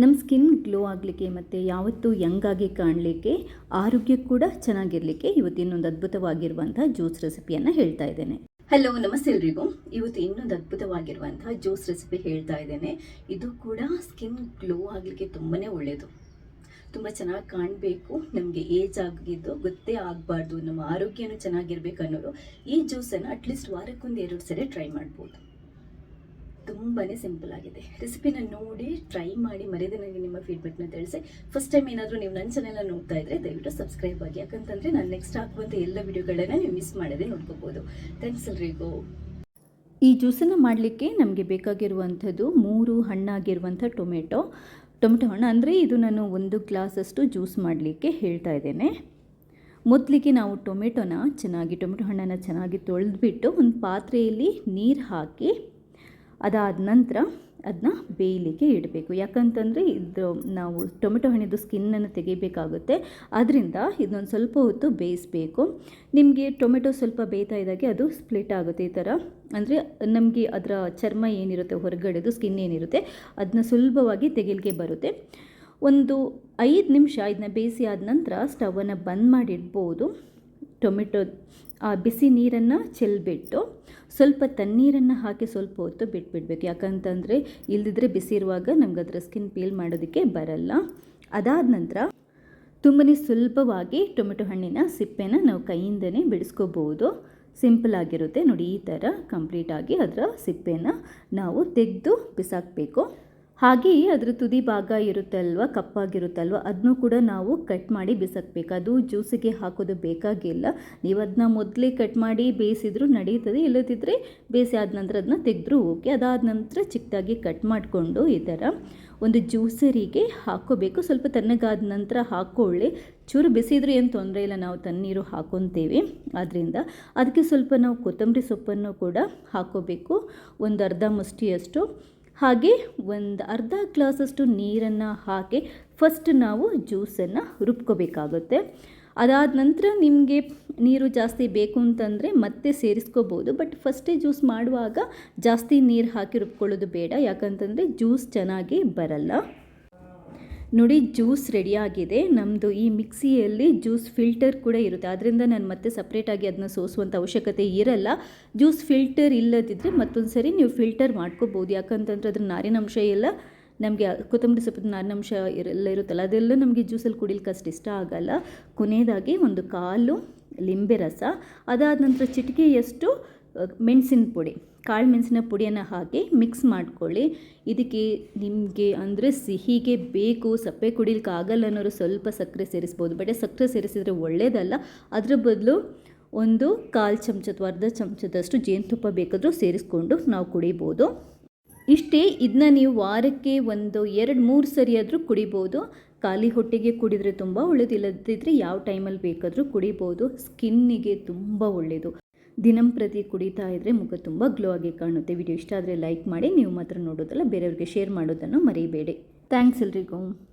ನಮ್ಮ skin glow ಆಗಲಿಕ್ಕೆ ಮತ್ತು ಯಾವತ್ತೂ ಯಂಗಾಗಿ ಕಾಣಲಿಕ್ಕೆ, ಆರೋಗ್ಯ ಕೂಡ ಚೆನ್ನಾಗಿರಲಿಕ್ಕೆ ಇವತ್ತು ಇನ್ನೊಂದು ಅದ್ಭುತವಾಗಿರುವಂಥ ಜ್ಯೂಸ್ ರೆಸಿಪಿಯನ್ನು ಹೇಳ್ತಾ ಇದ್ದೇನೆ. ಹಲೋ ನಮಸ್ತೆ ಎಲ್ರಿಗೂ. ಇವತ್ತು ಇನ್ನೊಂದು ಅದ್ಭುತವಾಗಿರುವಂಥ ಜ್ಯೂಸ್ ರೆಸಿಪಿ ಹೇಳ್ತಾ ಇದ್ದೇನೆ. ಇದು ಕೂಡ ಸ್ಕಿನ್ ಗ್ಲೋ ಆಗಲಿಕ್ಕೆ ತುಂಬಾ ಒಳ್ಳೆಯದು ತುಂಬ ಚೆನ್ನಾಗಿ ಕಾಣಬೇಕು, ನಮಗೆ ಏಜ್ ಆಗಿದ್ದು, ಗೊತ್ತೇ ಆಗಬಾರ್ದು, ನಮ್ಮ ಆರೋಗ್ಯನೂ ಚೆನ್ನಾಗಿರ್ಬೇಕು ಅನ್ನೋರು ಈ ಜ್ಯೂಸನ್ನು ಅಟ್ಲೀಸ್ಟ್ ವಾರಕ್ಕೊಂದು ಎರಡು ಸರಿ ಟ್ರೈ ಮಾಡ್ಬೋದು. ತುಂಬಾ ಸಿಂಪಲ್ ಆಗಿದೆ. ರೆಸಿಪಿನ ನೋಡಿ ಟ್ರೈ ಮಾಡಿ, ಮರೆಯದೆ ನನಗೆ ನಿಮ್ಮ ಫೀಡ್ಬ್ಯಾಕ್ನ ತಿಳಿಸಿ. ಫಸ್ಟ್ ಟೈಮ್ ಏನಾದರೂ ನೀವು ನನ್ನ ಚಾನೆಲ್ನ ನೋಡ್ತಾ ಇದ್ರೆ, ದಯವಿಟ್ಟು ಸಬ್ಸ್ಕ್ರೈಬ್ ಆಗಿ. ಯಾಕಂತಂದರೆ ನಾನು ನೆಕ್ಸ್ಟ್ ಹಾಕುವಂಥ ಎಲ್ಲ ವಿಡಿಯೋಗಳನ್ನ ನೀವು ಮಿಸ್ ಮಾಡದೆ ನೋಡ್ಕೋಬೋದು. ಥ್ಯಾಂಕ್ಸ್ ಎಲ್ರಿಗೂ. ಈ ಜ್ಯೂಸನ್ನು ಮಾಡಲಿಕ್ಕೆ ನಮಗೆ ಬೇಕಾಗಿರುವಂಥದ್ದು ಮೂರು ಹಣ್ಣಾಗಿರುವಂಥ ಟೊಮೆಟೊ. ಟೊಮೆಟೊ ಹಣ್ಣು ಅಂದರೆ ಇದು ನಾನು ಒಂದು ಗ್ಲಾಸಷ್ಟು ಜ್ಯೂಸ್ ಮಾಡಲಿಕ್ಕೆ ಹೇಳ್ತಾ ಇದ್ದೇನೆ. ಮೊದಲಿಗೆ ನಾವು ಟೊಮೆಟೊನ ಚೆನ್ನಾಗಿ, ಟೊಮೆಟೊ ಹಣ್ಣನ್ನು ಚೆನ್ನಾಗಿ ತೊಳೆದ್ಬಿಟ್ಟು ಒಂದು ಪಾತ್ರೆಯಲ್ಲಿ ನೀರು ಹಾಕಿ ಅದಾದ ನಂತರ ಅದನ್ನ ಬೇಯಲಿಕ್ಕೆ ಇಡಬೇಕು. ಯಾಕಂತಂದರೆ ಇದು ನಾವು ಟೊಮೆಟೊ ಹಣ್ಣಿದ್ದು ಸ್ಕಿನ್ನನ್ನು ತೆಗಿಬೇಕಾಗುತ್ತೆ. ಅದರಿಂದ ಇದನ್ನೊಂದು ಸ್ವಲ್ಪ ಹೊತ್ತು ಬೇಯಿಸಬೇಕು. ನಿಮಗೆ ಟೊಮೆಟೊ ಸ್ವಲ್ಪ ಬೇಯ್ತಾ ಇದ್ದಾಗೆ ಅದು ಸ್ಪ್ಲಿಟ್ ಆಗುತ್ತೆ ಈ ಥರ. ಅಂದರೆ ನಮಗೆ ಅದರ ಚರ್ಮ ಏನಿರುತ್ತೆ, ಹೊರಗಡೆದು ಸ್ಕಿನ್ ಏನಿರುತ್ತೆ ಅದನ್ನ ಸುಲಭವಾಗಿ ತೆಗಿಲಿಕ್ಕೆ ಬರುತ್ತೆ. ಒಂದು ಐದು ನಿಮಿಷ ಇದನ್ನ ಬೇಯಿಸಿ ಆದ ನಂತರ ಸ್ಟವನ್ನು ಬಂದ್ ಮಾಡಿಡ್ಬೋದು. ಟೊಮೆಟೊ ಬಿಸಿ ನೀರನ್ನು ಚೆಲ್ಬಿಟ್ಟು ಸ್ವಲ್ಪ ತಣ್ಣೀರನ್ನು ಹಾಕಿ ಸ್ವಲ್ಪ ಹೊತ್ತು ಬಿಟ್ಬಿಡ್ಬೇಕು. ಯಾಕಂತಂದರೆ ಇಲ್ಲದಿದ್ದರೆ ಬಿಸಿ ಇರುವಾಗ ನಮ್ಗೆ ಅದರ ಸ್ಕಿನ್ ಪೀಲ್ ಮಾಡೋದಕ್ಕೆ ಬರಲ್ಲ. ಅದಾದ ನಂತರ ತುಂಬಾ ಸುಲಭವಾಗಿ ಟೊಮೆಟೊ ಹಣ್ಣಿನ ಸಿಪ್ಪೆನ ನಾವು ಕೈಯಿಂದನೇ ಬಿಡಿಸ್ಕೋಬೋದು. ಸಿಂಪಲ್ ಆಗಿರುತ್ತೆ. ನೋಡಿ, ಈ ಥರ ಕಂಪ್ಲೀಟಾಗಿ ಅದರ ಸಿಪ್ಪೆನ ನಾವು ತೆಗೆದು ಬಿಸಾಕಬೇಕು. ಹಾಗೆಯೇ ಅದರ ತುದಿ ಭಾಗ ಇರುತ್ತಲ್ವ, ಕಪ್ಪಾಗಿರುತ್ತಲ್ವ ಅದನ್ನು ಕೂಡ ನಾವು ಕಟ್ ಮಾಡಿ ಬಿಸಾಕಬೇಕು. ಅದು ಜ್ಯೂಸಿಗೆ ಹಾಕೋದು ಬೇಕಾಗಿಲ್ಲ. ನೀವು ಅದನ್ನ ಮೊದಲೇ ಕಟ್ ಮಾಡಿ ಬೇಯಿಸಿದ್ರು ನಡೀತದೆ ಇಲ್ಲದಿದ್ದರೆ ಬೇಯಿಸಿ ಆದ ನಂತರ ಅದನ್ನ ತೆಗೆದ್ರೂ ಓಕೆ. ಅದಾದ ನಂತರ ಚಿಕ್ಕದಾಗಿ ಕಟ್ ಮಾಡಿಕೊಂಡು ಈ ಥರ ಒಂದು ಜ್ಯೂಸರಿಗೆ ಹಾಕೋಬೇಕು ಸ್ವಲ್ಪ ತಣ್ಣಗಾದ ನಂತರ ಹಾಕೊಳ್ಳಿ ಚೂರು ಬಿಸಿದ್ರು ಏನು ತೊಂದರೆ ಇಲ್ಲ, ನಾವು ತಣ್ಣೀರು ಹಾಕೊತೇವೆ. ಆದ್ದರಿಂದ ಅದಕ್ಕೆ ಸ್ವಲ್ಪ ನಾವು ಕೊತ್ತಂಬರಿ ಸೊಪ್ಪನ್ನು ಕೂಡ ಹಾಕೋಬೇಕು ಒಂದು ಅರ್ಧ ಮುಷ್ಟಿಯಷ್ಟು ಹಾಗೆ ಒಂದು ಅರ್ಧ ಗ್ಲಾಸಷ್ಟು ನೀರನ್ನು ಹಾಕಿ ಫಸ್ಟ್ ನಾವು ಜ್ಯೂಸನ್ನು ರುಬ್ಕೋಬೇಕಾಗುತ್ತೆ. ಅದಾದ ನಂತರ ನಿಮಗೆ ನೀರು ಜಾಸ್ತಿ ಬೇಕು ಅಂತಂದರೆ ಮತ್ತೆ ಸೇರಿಸ್ಕೋಬೋದು ಬಟ್ ಫಸ್ಟೇ ಜ್ಯೂಸ್ ಮಾಡುವಾಗ ಜಾಸ್ತಿ ನೀರು ಹಾಕಿ ರುಬ್ಕೊಳ್ಳೋದು ಬೇಡ. ಯಾಕಂತಂದರೆ ಜ್ಯೂಸ್ ಚೆನ್ನಾಗಿ ಬರಲ್ಲ. ನೋಡಿ ಜ್ಯೂಸ್ ರೆಡಿಯಾಗಿದೆ ನಮ್ಮದು ಈ ಮಿಕ್ಸಿಯಲ್ಲಿ ಜ್ಯೂಸ್ ಫಿಲ್ಟರ್ ಕೂಡ ಇರುತ್ತೆ. ಆದ್ದರಿಂದ ನಾನು ಮತ್ತೆ ಸಪ್ರೇಟಾಗಿ ಅದನ್ನ ಸೋಸುವಂಥ ಅವಶ್ಯಕತೆ ಇರಲ್ಲ. ಜ್ಯೂಸ್ ಫಿಲ್ಟರ್ ಇಲ್ಲದಿದ್ದರೆ ಮತ್ತೊಂದು ಸರಿ ನೀವು ಫಿಲ್ಟರ್ ಮಾಡ್ಕೋಬೋದು. ಯಾಕಂತಂದ್ರೆ ಅದ್ರ ನಾರಿನಂಶ ಎಲ್ಲ ನಮಗೆ ಕೊತ್ತಂಬರಿ ಸೊಪ್ಪಿನ ನಾರಿನಂಶ ಎಲ್ಲ ಇರುತ್ತಲ್ಲ, ಅದೆಲ್ಲ ನಮಗೆ ಜ್ಯೂಸಲ್ಲಿ ಕುಡಿಲಿಕ್ಕೆ ಅಷ್ಟು ಇಷ್ಟ ಆಗಲ್ಲ. ಕೊನೆಯದಾಗಿ ಒಂದು ಕಾಲು ಲಿಂಬೆ ರಸ. ಅದಾದ ನಂತರ ಚಿಟಿಕೆಯಷ್ಟು ಮೆಣಸಿನ ಪುಡಿ, ಕಾಳು ಮೆಣಸಿನ ಪುಡಿಯನ್ನು ಹಾಕಿ ಮಿಕ್ಸ್ ಮಾಡ್ಕೊಳ್ಳಿ. ಇದಕ್ಕೆ ನಿಮಗೆ ಅಂದರೆ ಸಿಹಿಗೆ ಬೇಕು, ಸಪ್ಪೆ ಕುಡಿಲಿಕ್ಕೆ ಆಗಲ್ಲ ಅನ್ನೋರು ಸ್ವಲ್ಪ ಸಕ್ಕರೆ ಸೇರಿಸ್ಬೋದು. ಬಟ್ ಸಕ್ಕರೆ ಸೇರಿಸಿದರೆ ಒಳ್ಳೆಯದಲ್ಲ ಅದರ ಬದಲು ಒಂದು ಕಾಲು ಚಮಚ ಅಥವಾ ಅರ್ಧ ಚಮಚದಷ್ಟು ಜೇನುತುಪ್ಪ ಬೇಕಾದರೂ ಸೇರಿಸ್ಕೊಂಡು ನಾವು ಕುಡಿಬೋದು. ಇಷ್ಟೇ ಇದನ್ನ ನೀವು ವಾರಕ್ಕೆ ಒಂದು ಎರಡು ಮೂರು ಸರಿ ಆದರೂ ಕುಡಿಬೋದು. ಖಾಲಿ ಹೊಟ್ಟೆಗೆ ಕುಡಿದರೆ ತುಂಬ ಒಳ್ಳೆಯದಿಲ್ಲದಿದ್ದರೆ ಯಾವ ಟೈಮಲ್ಲಿ ಬೇಕಾದರೂ ಕುಡಿಬೋದು. ಸ್ಕಿನ್ನಿಗೆ ತುಂಬ ಒಳ್ಳೆಯದು ದಿನಂಪ್ರತಿ ಕುಡಿತಾ ಇದ್ದರೆ ಮುಖ ತುಂಬ ಗ್ಲೋ ಆಗಿ ಕಾಣುತ್ತೆ. ವಿಡಿಯೋ ಇಷ್ಟ ಆದರೆ ಲೈಕ್ ಮಾಡಿ, ನೀವು ಮಾತ್ರ ನೋಡೋದಲ್ಲ, ಬೇರೆಯವ್ರಿಗೆ ಶೇರ್ ಮಾಡೋದನ್ನು ಮರೀಬೇಡಿ. ಥ್ಯಾಂಕ್ಸ್ ಎಲ್ರಿಗೂ.